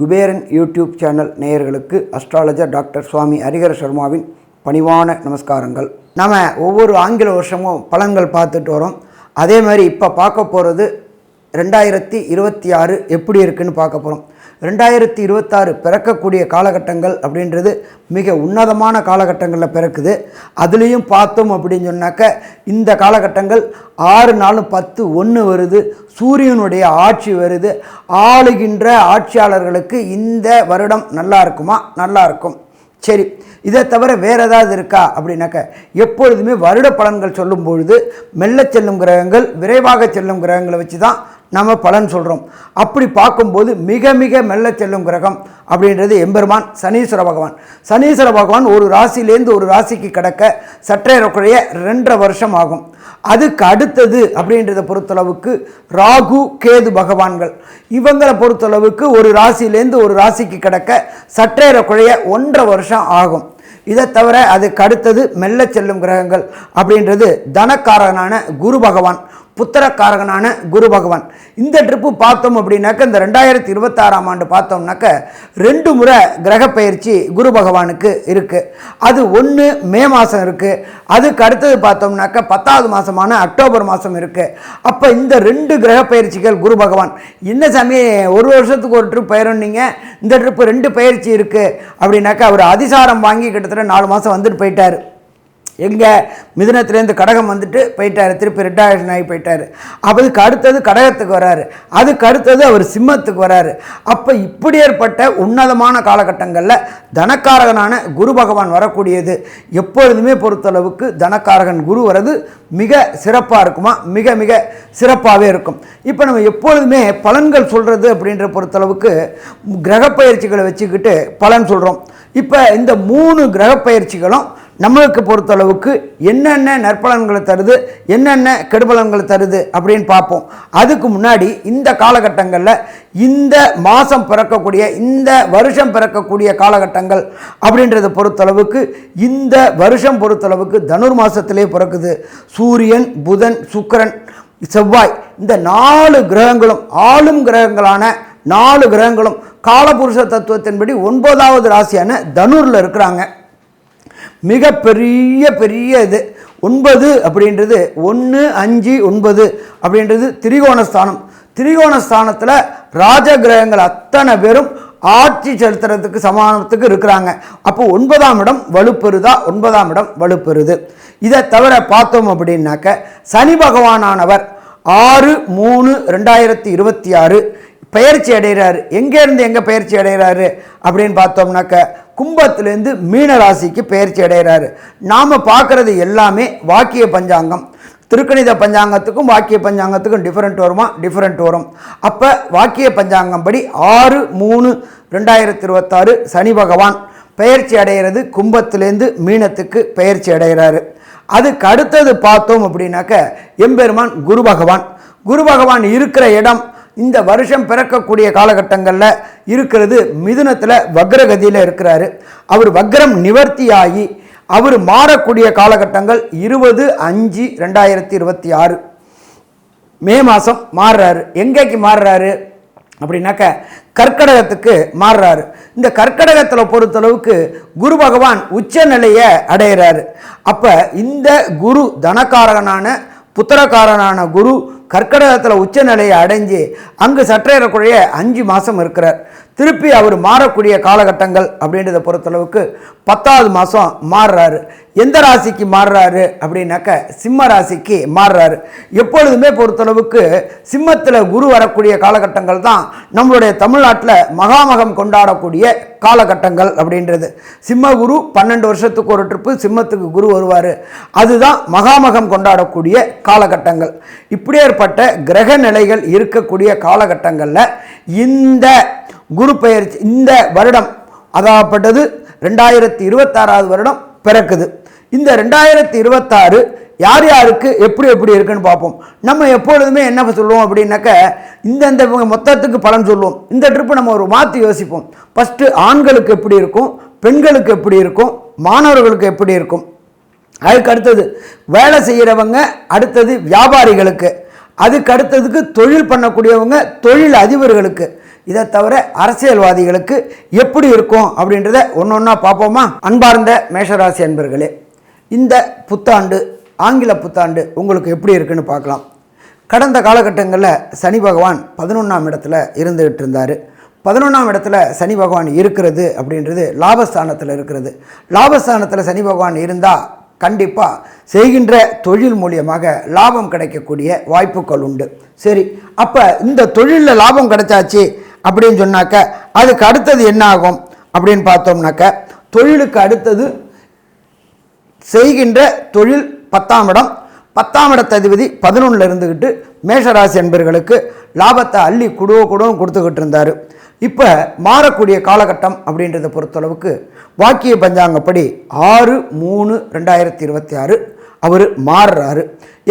Kuberan YouTube channel நேயர்களுக்கு astrologer doctor Swami ஹரிகர சர்மாவின் பணிவான நமஸ்காரங்கள். நம்ம ஒவ்வொரு ஆங்கில வருஷமும் பலன்கள் பார்த்துட்டு வரோம். அதே மாதிரி இப்போ பார்க்க போகிறது ரெண்டாயிரத்தி இருபத்தி ஆறு எப்படி இருக்குன்னு பார்க்க போகிறோம் ரெண்டாயிரத்தி இருபத்தாறு பிறக்கக்கூடிய காலகட்டங்கள் அப்படின்றது மிக உன்னதமான காலகட்டங்களில் பிறக்குது. அதுலேயும் பார்த்தோம் அப்படின்னு சொன்னாக்க இந்த காலகட்டங்கள் ஆறு நாளும் பத்து ஒன்று வருது சூரியனுடைய ஆட்சி வருது. ஆளுகின்ற ஆட்சியாளர்களுக்கு இந்த வருடம் நல்லா இருக்குமா? நல்லா இருக்கும். சரி இதை தவிர வேறு ஏதாவது இருக்கா அப்படின்னாக்க எப்பொழுதுமே வருட பலன்கள் சொல்லும் பொழுது மெல்ல செல்லும் கிரகங்கள் விரைவாக செல்லும் கிரகங்களை வச்சு தான் நம்ம பலன் சொல்கிறோம் அப்படி பார்க்கும்போது மிக மிக மெல்ல செல்லும் கிரகம் அப்படின்றது எம்பெருமான் சனீஸ்வர பகவான். சனீஸ்வர பகவான் ஒரு ராசியிலேருந்து ஒரு ராசிக்கு கடக்க சற்றேறக்குறைய ரெண்டரை வருஷம் ஆகும். அதுக்கு அடுத்தது அப்படின்றத பொறுத்தளவுக்கு ராகு கேது பகவான்கள். இவங்களை பொறுத்தளவுக்கு ஒரு ராசியிலேருந்து ஒரு ராசிக்கு கிடக்க சற்றேறக்குறைய ஒன்றரை வருஷம் ஆகும். இதை தவிர அதுக்கு அடுத்தது மெல்ல செல்லும் கிரகங்கள் அப்படின்றது தனக்காரனான குரு பகவான். புத்திரக்காரகனான குரு பகவான். இந்த ட்ரிப்பு பார்த்தோம் அப்படின்னாக்க இந்த ரெண்டாயிரத்தி இருபத்தாறாம் ஆண்டு பார்த்தோம்னாக்க ரெண்டு முறை கிரக பயிற்சி குரு பகவானுக்கு இருக்குது அது ஒன்று மே மாதம் இருக்குது அதுக்கு அடுத்தது பார்த்தோம்னாக்க பத்தாவது மாதமான அக்டோபர் மாதம் இருக்குது அப்போ இந்த ரெண்டு கிரக பயிற்சிகள் குரு பகவான். என்ன சாமி ஒரு வருஷத்துக்கு ஒரு ட்ரிப் பயிரன்னீங்க இந்த ட்ரிப்பு ரெண்டு பயிற்சி இருக்குது அப்படின்னாக்க அவர் அதிசாரம் வாங்கி கிட்டத்தட்ட நாலு மாதம் வந்துட்டு போயிட்டார். எங்கே மிதுனத்துலேருந்து கடகம் வந்துட்டு போயிட்டார். திருப்பி ரிட்டாயர்ஷன் ஆகி போயிட்டார். அதுக்கு அடுத்தது கடகத்துக்கு வராரு. அதுக்கு அடுத்தது அவர் சிம்மத்துக்கு வராரு. அப்போ இப்படி ஏற்பட்ட உன்னதமான காலகட்டங்களில் தனக்காரகனான குரு பகவான் வரக்கூடியது. எப்பொழுதுமே பொறுத்தளவுக்கு தனக்காரகன் குரு வர்றது மிக சிறப்பாக இருக்குமா? மிக மிக சிறப்பாகவே இருக்கும். இப்போ நம்ம எப்பொழுதுமே பலன்கள் சொல்கிறது அப்படின்ற பொறுத்தளவுக்கு கிரகப்பயிற்சிகளை வச்சுக்கிட்டு பலன் சொல்கிறோம் இப்போ இந்த மூணு கிரகப்பயிற்சிகளும் நம்மளுக்கு பொறுத்தளவுக்கு என்னென்ன நற்பலன்களை தருது என்னென்ன கெடுபலன்களை தருது அப்படின்னு பார்ப்போம். அதுக்கு முன்னாடி இந்த காலகட்டங்களில் இந்த மாதம் பிறக்கக்கூடிய இந்த வருஷம் பிறக்கக்கூடிய காலகட்டங்கள் அப்படின்றத பொறுத்தளவுக்கு இந்த வருஷம் பொறுத்தளவுக்கு தனுர் மாதத்திலே பிறக்குது. சூரியன் புதன் சுக்கிரன் செவ்வாய் இந்த நாலு கிரகங்களும் ஆளும் கிரகங்களான நாலு கிரகங்களும் காலபுருஷ தத்துவத்தின்படி ஒன்பதாவது ராசியான தனுரில் இருக்கிறாங்க. மிக பெரிய பெரிய இது. ஒன்பது அப்படின்றது ஒன்று அஞ்சு ஒன்பது அப்படின்றது திரிகோணஸ்தானம். திரிகோணஸ்தானத்தில் ராஜ கிரகங்கள் அத்தனை பேரும் ஆட்சி செலுத்துறதுக்கு சமானத்துக்கு இருக்கிறாங்க. அப்போ ஒன்பதாம் இடம் வலுப்பெறுதா? ஒன்பதாம் இடம் வலுப்பெறுது. இதை தவிர பார்த்தோம் அப்படின்னாக்க சனி பகவானானவர் ஆறு மூணு ரெண்டாயிரத்தி இருபத்தி ஆறு பயிற்சி அடைகிறாரு. எங்கேருந்து எங்கே பயிற்சி அடைகிறாரு அப்படின்னு பார்த்தோம்னாக்க கும்பத்துலேருந்து மீன ராசிக்கு பயிற்சி அடைகிறாரு. நாம் பார்க்குறது எல்லாமே வாக்கிய பஞ்சாங்கம். திருக்கணித பஞ்சாங்கத்துக்கும் வாக்கிய பஞ்சாங்கத்துக்கும் டிஃப்ரெண்ட் வருமா? டிஃப்ரெண்ட் வரும். அப்போ வாக்கிய பஞ்சாங்கம் படி ஆறு மூணு ரெண்டாயிரத்தி இருபத்தாறு சனி பகவான் பயிற்சி அடைகிறது கும்பத்துலேருந்து மீனத்துக்கு பயிற்சி அடைகிறாரு. அதுக்கு அடுத்தது பார்த்தோம் அப்படின்னாக்க எம்பெருமான் குரு பகவான். குரு பகவான் இருக்கிற இடம் இந்த வருஷம் பிறக்கக்கூடிய காலகட்டங்களில் இருக்கிறது மிதுனத்தில் வக்ரகதியில் இருக்கிறாரு. அவர் வக்ரம் நிவர்த்தியாகி அவர் மாறக்கூடிய காலகட்டங்கள் இருபது அஞ்சு ரெண்டாயிரத்தி இருபத்தி ஆறு. மே மாதம் மாறுறாரு. எங்கேக்கு மாறுறாரு? அப்படின்னாக்க கற்கடகத்துக்கு மாறுறாரு. இந்த கற்கடகத்தில் பொறுத்தளவுக்கு குரு பகவான் உச்ச நிலையை அடையிறாரு. அப்போ இந்த குரு தனக்காரகனான புத்திரக்காரனான குரு கர்க்கடகத்தில் உச்ச நிலையை அடைஞ்சு அங்கு சற்றேறக்குறைய அஞ்சு மாதம் இருக்கிறார். திருப்பி அவர் மாறக்கூடிய காலகட்டங்கள் அப்படின்றத பொறுத்தளவுக்கு பத்தாவது மாதம் மாறுறாரு. எந்த ராசிக்கு மாறுறாரு அப்படின்னாக்க சிம்ம ராசிக்கு மாறுறாரு. எப்பொழுதுமே பொறுத்தளவுக்கு சிம்மத்தில் குரு வரக்கூடிய காலகட்டங்கள் தான் நம்மளுடைய தமிழ்நாட்டில் மகாமகம் கொண்டாடக்கூடிய காலகட்டங்கள் அப்படின்றது. சிம்ம குரு பன்னெண்டு வருஷத்துக்கு ஒரு ட்ரிப்பு சிம்மத்துக்கு குரு வருவார். அதுதான் மகாமகம் கொண்டாடக்கூடிய காலகட்டங்கள். இப்படியேற்பட்ட கிரக நிலைகள் இருக்கக்கூடிய காலகட்டங்களில் இந்த குரு பெயர்ச்சி இந்த வருடம் அதாகப்பட்டது ரெண்டாயிரத்தி இருபத்தாறாவது வருடம் பிறக்குது. இந்த ரெண்டாயிரத்தி இருபத்தாறு யார் யாருக்கு எப்படி எப்படி இருக்குன்னு பார்ப்போம். நம்ம எப்பொழுதுமே என்ன சொல்லுவோம் அப்படின்னாக்க இந்தந்த மொத்தத்துக்கு பலன் சொல்லுவோம். இந்த ட்ரிப்பு நம்ம ஒரு மாற்றி யோசிப்போம். ஃபஸ்ட்டு ஆண்களுக்கு எப்படி இருக்கும் பெண்களுக்கு எப்படி இருக்கும் மாணவர்களுக்கு எப்படி இருக்கும். அதுக்கு அடுத்தது வேலை செய்கிறவங்க அடுத்தது வியாபாரிகளுக்கு. அதுக்கு அடுத்ததுக்கு தொழில் பண்ணக்கூடியவங்க தொழில் அதிபர்களுக்கு. இதை தவிர அரசியல்வாதிகளுக்கு எப்படி இருக்கும் அப்படின்றத ஒன்று ஒன்றா பார்ப்போமா? அன்பார்ந்த மேஷராசி அன்பர்களே இந்த புத்தாண்டு ஆங்கில புத்தாண்டு உங்களுக்கு எப்படி இருக்குன்னு பார்க்கலாம். கடந்த காலகட்டங்களில் சனி பகவான் பதினொன்றாம் இடத்துல இருந்துகிட்டு இருந்தார். பதினொன்றாம் இடத்துல சனி பகவான் இருக்கிறது அப்படின்றது லாபஸ்தானத்தில் இருக்கிறது. லாபஸ்தானத்தில் சனி பகவான் இருந்தால் கண்டிப்பாக செய்கின்ற தொழில் மூலியமாக லாபம் கிடைக்கக்கூடிய வாய்ப்புகள் உண்டு. சரி அப்போ இந்த தொழிலில் லாபம் கிடைச்சாச்சு அப்படின்னு சொன்னாக்க அதுக்கு அடுத்தது என்ன ஆகும் அப்படின்னு பார்த்தோம்னாக்க தொழிலுக்கு அடுத்தது செய்கின்ற தொழில் பத்தாம் இடம். பத்தாம் இடத்த அதிபதி பதினொன்றில் இருந்துக்கிட்டு மேஷராசி என்பர்களுக்கு லாபத்தை அள்ளி குடுவோ குடவும் கொடுத்துக்கிட்டு இருந்தார். இப்போ மாறக்கூடிய காலகட்டம் அப்படின்றத பொறுத்தளவுக்கு வாக்கிய பஞ்சாங்கப்படி ஆறு மூணு ரெண்டாயிரத்தி இருபத்தி ஆறு அவர் மாறுறாரு.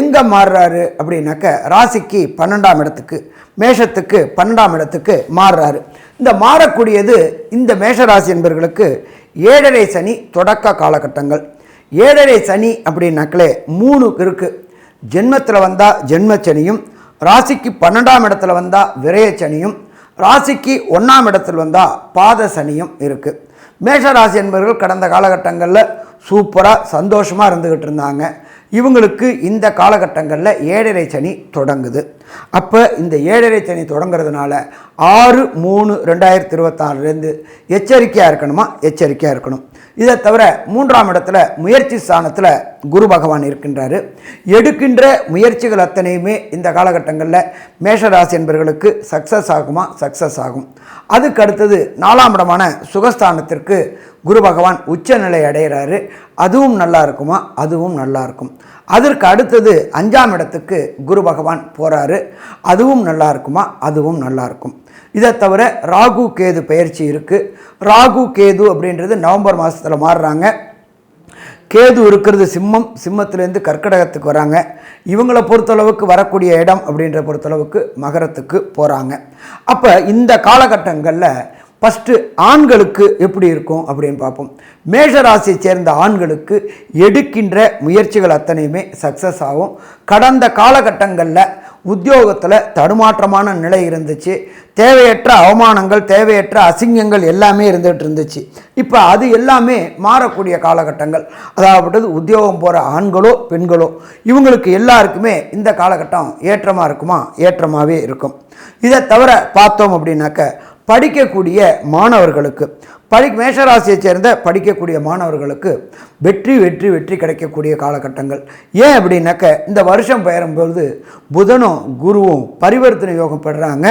எங்கே மாறுறாரு அப்படின்னாக்க ராசிக்கு பன்னெண்டாம் இடத்துக்கு மேஷத்துக்கு பன்னெண்டாம் இடத்துக்கு மாறுறாரு. இந்த மாறக்கூடியது இந்த மேஷராசி என்பர்களுக்கு ஏழரை சனி தொடக்க காலகட்டங்கள். ஏழரை சனி அப்படின்னாக்களே மூணு இருக்குது ஜென்மத்தில் வந்தால் ஜென்மச்சனியும் ராசிக்கு பன்னெண்டாம் இடத்துல வந்தால் விரயச்சனியும் ராசிக்கு ஒன்றாம் இடத்தில் வந்தால் பாத சனியும் இருக்குது மேஷராசி என்பவர்கள் கடந்த காலகட்டங்களில் சூப்பராக சந்தோஷமாக இருந்துக்கிட்டு இருந்தாங்க. இவங்களுக்கு இந்த காலகட்டங்களில் ஏழரை சனி தொடங்குது. அப்போ இந்த ஏழரை சனி தொடங்குறதுனால ஆறு மூணு ரெண்டாயிரத்தி இருபத்தாறுலேருந்து எச்சரிக்கையாக இருக்கணுமா? எச்சரிக்கையாக இருக்கணும். இதை தவிர மூன்றாம் இடத்துல முயற்சி ஸ்தானத்தில் குரு பகவான் இருக்கின்றாரு. எடுக்கின்ற முயற்சிகள் அத்தனையுமே இந்த காலகட்டங்களில் மேஷராசி என்பவர்களுக்கு சக்ஸஸ் ஆகுமா? சக்ஸஸ் ஆகும். அதுக்கு அடுத்தது நாலாம் இடமான சுகஸ்தானத்திற்கு குரு பகவான் உச்சநிலை அடைகிறாரு அதுவும் நல்லா இருக்குமா? அதுவும் நல்லா இருக்கும். அதற்கு அடுத்தது அஞ்சாம் இடத்துக்கு குரு பகவான் போகிறாரு அதுவும் நல்லா இருக்குமா? அதுவும் நல்லா இருக்கும். இதை தவிர ராகு கேது பயிற்சி இருக்குது ராகு கேது அப்படின்றது நவம்பர் மாதத்தில் மாறுறாங்க. கேது இருக்கிறது சிம்மம் சிம்மத்திலேருந்து கர்க்கடகத்துக்கு வராங்க. இவங்களை பொறுத்தளவுக்கு வரக்கூடிய இடம் அப்படின்ற பொறுத்தளவுக்கு மகரத்துக்கு போகிறாங்க அப்போ இந்த காலகட்டங்களில் ஃபஸ்ட்டு ஆண்களுக்கு எப்படி இருக்கும் அப்படின்னு பார்ப்போம். மேஷராசியை சேர்ந்த ஆண்களுக்கு எடுக்கின்ற முயற்சிகள் அத்தனையுமே சக்ஸஸ் ஆகும். கடந்த காலகட்டங்களில் உத்தியோகத்தில் தடுமாற்றமான நிலை இருந்துச்சு. தேவையற்ற அவமானங்கள் தேவையற்ற அசிங்கங்கள் எல்லாமே இருந்துகிட்டு இருந்துச்சு. இப்போ அது எல்லாமே மாறக்கூடிய காலகட்டங்கள். அதாவது உத்தியோகம் போகிற ஆண்களோ பெண்களோ இவங்களுக்கு எல்லாருக்குமே இந்த காலகட்டம் ஏற்றமாக இருக்குமா? ஏற்றமாகவே இருக்கும். இதை தவிர பார்த்தோம் அப்படின்னாக்க படிக்கக்கூடிய மாணவர்களுக்கு படி மேஷராசியை சேர்ந்த படிக்கக்கூடிய மாணவர்களுக்கு வெற்றி வெற்றி வெற்றி கிடைக்கக்கூடிய காலகட்டங்கள். ஏன் அப்படின்னாக்க இந்த வருஷம் பெயரும்பொழுது புதனும் குருவும் பரிவர்த்தனை யோகம் பெறுறாங்க.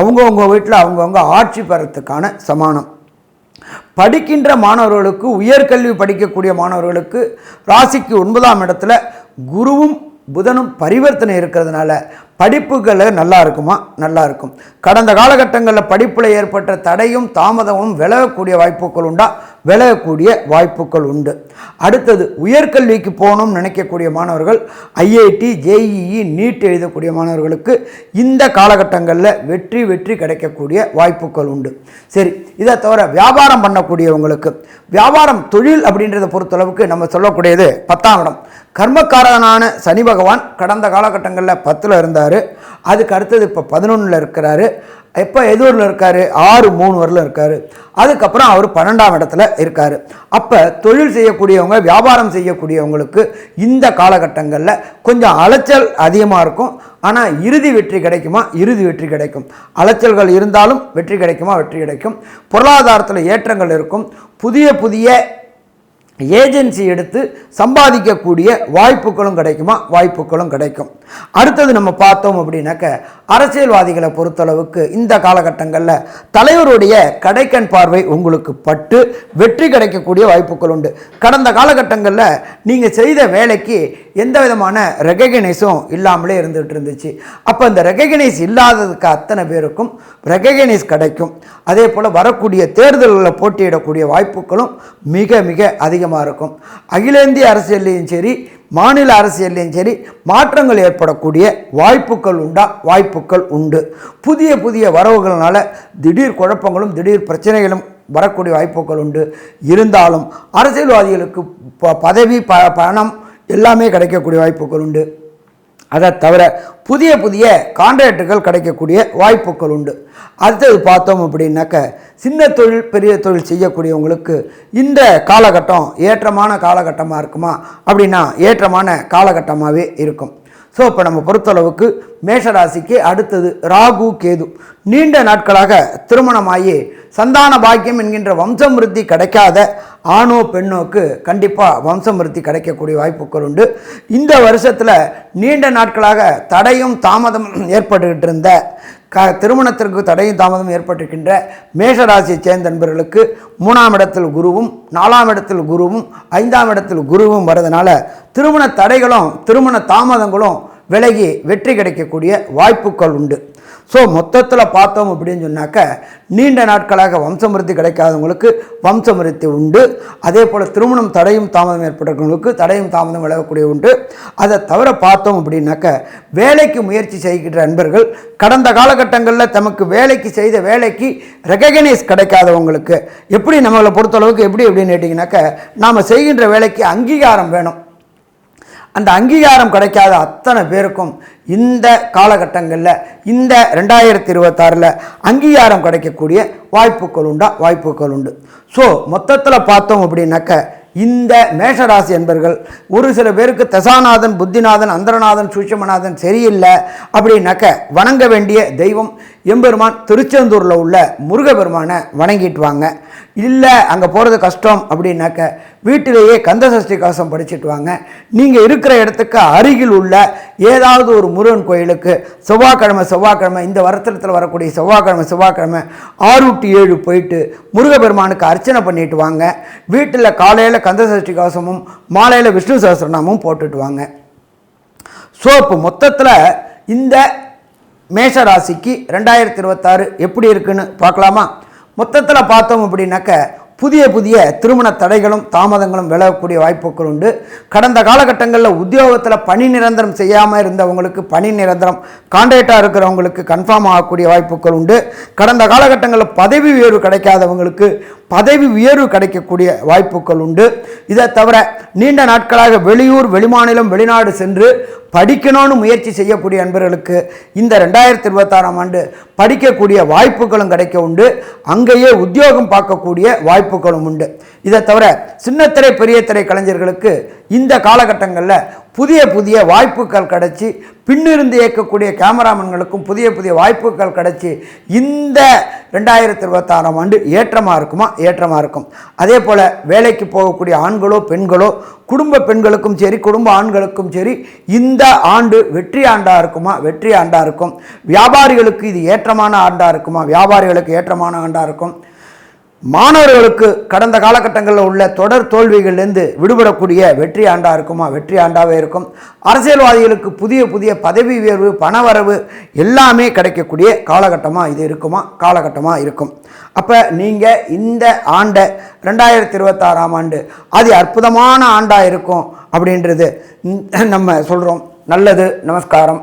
அவங்கவுங்க வீட்டில் அவங்கவுங்க ஆட்சி பெறத்துக்கான சமானம். படிக்கின்ற மாணவர்களுக்கு உயர்கல்வி படிக்கக்கூடிய மாணவர்களுக்கு ராசிக்கு ஒன்பதாம் இடத்துல குருவும் புதனும் பரிவர்த்தனை இருக்கிறதுனால படிப்புகளை நல்லா இருக்குமா? நல்லா இருக்கும். கடந்த காலகட்டங்களில் படிப்பில் ஏற்பட்ட தடையும் தாமதமும் விலகக்கூடிய வாய்ப்புகள் உண்டா? விளையக்கூடிய வாய்ப்புகள் உண்டு. அடுத்தது உயர்கல்விக்கு போகணும்னு நினைக்கக்கூடிய மாணவர்கள் ஐஐடி ஜேஇஇ நீட் எழுதக்கூடிய மாணவர்களுக்கு இந்த காலகட்டங்களில் வெற்றி வெற்றி கிடைக்கக்கூடிய வாய்ப்புகள் உண்டு. சரி இதை தவிர வியாபாரம் பண்ணக்கூடியவங்களுக்கு வியாபாரம் தொழில் அப்படின்றத பொறுத்தளவுக்கு நம்ம சொல்லக்கூடியது பத்தாம் இடம். கர்மக்காரனான சனி பகவான் கடந்த காலகட்டங்களில் பத்தில் இருந்தார். அதுக்கு அடுத்தது இப்போ பதினொன்றில் இருக்கிறாரு. எப்போ எதூரில் இருக்கார்? ஆறு மூணு வரல இருக்கார். அதுக்கப்புறம் அவர் பன்னெண்டாம் இடத்துல இருக்கார். அப்போ தொழில் செய்யக்கூடியவங்க வியாபாரம் செய்யக்கூடியவங்களுக்கு இந்த காலகட்டங்களில் கொஞ்சம் அலைச்சல் அதிகமாக இருக்கும். ஆனால் இறுதி வெற்றி கிடைக்குமா? இறுதி வெற்றி கிடைக்கும். அலைச்சல்கள் இருந்தாலும் வெற்றி கிடைக்குமா? வெற்றி கிடைக்கும். பொருளாதாரத்தில் ஏற்றங்கள் இருக்கும். புதிய புதிய ஏஜென்சி எடுத்து சம்பாதிக்கக்கூடிய வாய்ப்புகளும் கிடைக்குமா? வாய்ப்புகளும் கிடைக்கும். அடுத்தது நம்ம பார்த்தோம் அப்படின்னாக்க அரசியல்வாதிகளை பொறுத்தளவுக்கு இந்த காலகட்டங்களில் தலைவருடைய கடைக்கண் பார்வை உங்களுக்கு பட்டு வெற்றி கிடைக்கக்கூடிய வாய்ப்புகள் உண்டு. கடந்த காலகட்டங்களில் நீங்கள் செய்த வேலைக்கு எந்த விதமான ரெகக்னைஸும் இல்லாமலே இருந்துகிட்டு இருந்துச்சு. அப்போ இந்த ரெகக்னைஸ் இல்லாததுக்கு அத்தனை பேருக்கும் ரெகக்னைஸ் கிடைக்கும். அதே போல் வரக்கூடிய தேர்தல்களில் போட்டியிடக்கூடிய வாய்ப்புகளும் மிக மிக அதிகமாக இருக்கும். அகில இந்திய அரசியல்லையும் சரி மாநில அரசியல்லையும் சரி மாற்றங்கள் ஏற்படக்கூடிய வாய்ப்புகள் உண்டா? வாய்ப்புகள் உண்டு. புதிய புதிய வரவுகள்னால திடீர் குழப்பங்களும் திடீர் பிரச்சனைகளும் வரக்கூடிய வாய்ப்புகள் உண்டு. இருந்தாலும் அரசியல்வாதிகளுக்கு ப பதவி ப பணம் எல்லாமே கிடைக்கக்கூடிய வாய்ப்புகள் உண்டு. அதை தவிர புதிய புதிய கான்ட்ராக்டுகள் கிடைக்கக்கூடிய வாய்ப்புகள் உண்டு. அடுத்தது பார்த்தோம் அப்படின்னாக்க சின்ன தொழில் பெரிய தொழில் செய்யக்கூடியவங்களுக்கு இந்த காலகட்டம் ஏற்றமான காலகட்டமாக இருக்குமா? அப்படின்னா ஏற்றமான காலகட்டமாகவே இருக்கும். ஸோ இப்போ நம்ம பொறுத்தளவுக்கு மேஷராசிக்கு அடுத்தது ராகு கேது. நீண்ட நாட்களாக திருமணமாகி சந்தான பாக்கியம் என்கின்ற வம்சமிருத்தி கிடைக்காத ஆணோ பெண்ணோக்கு கண்டிப்பாக வம்சமிருத்தி கிடைக்கக்கூடிய வாய்ப்புகள் உண்டு. இந்த வருஷத்தில் நீண்ட நாட்களாக தடையும் தாமதம் ஏற்பட்டுக்கிட்டு இருந்த க திருமணத்திற்கு தடையும் தாமதம் ஏற்பட்டிருக்கின்ற மேஷராசியை சேர்ந்த நண்பர்களுக்கு மூணாம் இடத்தில் குருவும் நாலாம் இடத்தில் குருவும் ஐந்தாம் இடத்தில் குருவும் வரதுனால திருமண தடைகளும் திருமண தாமதங்களும் விலகி வெற்றி கிடைக்கக்கூடிய வாய்ப்புகள் உண்டு. ஸோ மொத்தத்தில் பார்த்தோம் அப்படின்னு சொன்னாக்க நீண்ட நாட்களாக வம்சமிருத்தி கிடைக்காதவங்களுக்கு வம்சமிருத்தி உண்டு. அதே போல் திருமணம் தடையும் தாமதம் ஏற்பட்டவங்களுக்கு தடையும் தாமதம் விளையக்கூடிய உண்டு. அதை தவிர பார்த்தோம் அப்படின்னாக்க வேலைக்கு முயற்சி செய்கின்ற நண்பர்கள் கடந்த காலகட்டங்களில் தமக்கு வேலைக்கு செய்த வேலைக்கு ரெகக்னைஸ் கிடைக்காதவங்களுக்கு எப்படி நம்மளை பொறுத்தளவுக்கு எப்படி அப்படின்னு கேட்டிங்கனாக்க நாம் செய்கின்ற வேலைக்கு அங்கீகாரம் வேணும். அந்த அங்கீகாரம் கிடைக்காத அத்தனை பேருக்கும் இந்த காலகட்டங்களில் இந்த ரெண்டாயிரத்தி இருபத்தாறில் அங்கீகாரம் கிடைக்கக்கூடிய வாய்ப்புகள் உண்டா? வாய்ப்புகள் உண்டு. ஸோ மொத்தத்தில் பார்த்தோம் அப்படின்னாக்க இந்த மேஷராசி என்பர்கள் ஒரு சில பேருக்கு தசாநாதன் புத்திநாதன் அந்தரநாதன் சூட்சமநாதன் சரியில்லை அப்படின்னாக்க வணங்க வேண்டிய தெய்வம் எம்பெருமான் திருச்செந்தூரில் உள்ள முருகபெருமானை வணங்கிட்டு வாங்க இல்லை அங்கே போகிறது கஷ்டம் அப்படின்னாக்க வீட்டிலேயே கந்தசஷ்டி கவசம் படிச்சுட்டு வாங்க. நீங்கள் இருக்கிற இடத்துக்கு அருகில் உள்ள ஏதாவது ஒரு முருகன் கோயிலுக்கு செவ்வாய்க்கிழமை செவ்வாய்க்கிழமை இந்த வருத்தத்தில் வரக்கூடிய செவ்வாய்க்கிழமை செவ்வாய்க்கிழமை ஆறு டு ஏழு போயிட்டு முருகபெருமானுக்கு அர்ச்சனை பண்ணிட்டு வாங்க. வீட்டில் காலையில் கந்தசஷ்டி கவசமும் மாலையில் விஷ்ணு சகசிரநாமும் போட்டுட்டு வாங்க. ஸோ இப்போ மொத்தத்தில் இந்த மேஷ ராசிக்கு ரெண்டாயிரத்தி இருபத்தாறு எப்படி இருக்குன்னு பார்க்கலாமா? மொத்தத்தில் பார்த்தோம் அப்படின்னாக்க புதிய புதிய திருமண தடைகளும் தாமதங்களும் விலகக்கூடிய வாய்ப்புகள் உண்டு. கடந்த காலகட்டங்களில் உத்தியோகத்தில் பணி நிரந்தரம் செய்யாமல் இருந்தவங்களுக்கு பணி நிரந்தரம் கான்ட்ராக்டாக இருக்கிறவங்களுக்கு கன்ஃபார்ம் ஆகக்கூடிய வாய்ப்புகள் உண்டு. கடந்த காலகட்டங்களில் பதவி உயர்வு கிடைக்காதவங்களுக்கு பதவி உயர்வு கிடைக்கக்கூடிய வாய்ப்புகள் உண்டு. இதை தவிர நீண்ட நாட்களாக வெளியூர் வெளிமாநிலம் வெளிநாடு சென்று படிக்கணும்னு முயற்சி செய்யக்கூடிய நண்பர்களுக்கு இந்த ரெண்டாயிரத்தி இருபத்தாறாம் ஆண்டு படிக்கக்கூடிய வாய்ப்புகளும் கிடைக்க உண்டு. அங்கேயே உத்தியோகம் பார்க்கக்கூடிய வாய்ப்புகளும் உண்டு. இதை தவிர சின்னத்திரை பெரிய திரை கலைஞர்களுக்கு இந்த காலகட்டங்களில் புதிய புதிய வாய்ப்புகள் கிடைச்சி பின்னிருந்து இயக்கக்கூடிய கேமராமேன்களுக்கும் புதிய புதிய வாய்ப்புகள் கிடைச்சி இந்த ரெண்டாயிரத்தி இருபத்தாறாம் ஆண்டு ஏற்றமாக இருக்குமா? ஏற்றமாக இருக்கும். அதே போல் வேலைக்கு போகக்கூடிய ஆண்களோ பெண்களோ குடும்ப பெண்களுக்கும் சரி குடும்ப ஆண்களுக்கும் சரி இந்த ஆண்டு வெற்றி ஆண்டாக இருக்குமா? வெற்றி ஆண்டாக இருக்கும். வியாபாரிகளுக்கு இது ஏற்றமான ஆண்டாக இருக்குமா? வியாபாரிகளுக்கு ஏற்றமான ஆண்டாக இருக்கும். மாணவர்களுக்கு கடந்த காலகட்டங்களில் உள்ள தொடர் தோல்விகள்லேருந்து விடுபடக்கூடிய வெற்றி ஆண்டாக இருக்குமா? வெற்றி ஆண்டாகவே இருக்கும். அரசியல்வாதிகளுக்கு புதிய புதிய பதவி உயர்வு பணவரவு எல்லாமே கிடைக்கக்கூடிய காலகட்டமாக இது இருக்குமா? காலகட்டமாக இருக்கும். அப்போ நீங்கள் இந்த ஆண்டை ரெண்டாயிரத்தி இருபத்தாறாம் ஆண்டு அது அற்புதமான ஆண்டாக இருக்கும் அப்படின்றது நம்ம சொல்கிறோம் நல்லது நமஸ்காரம்.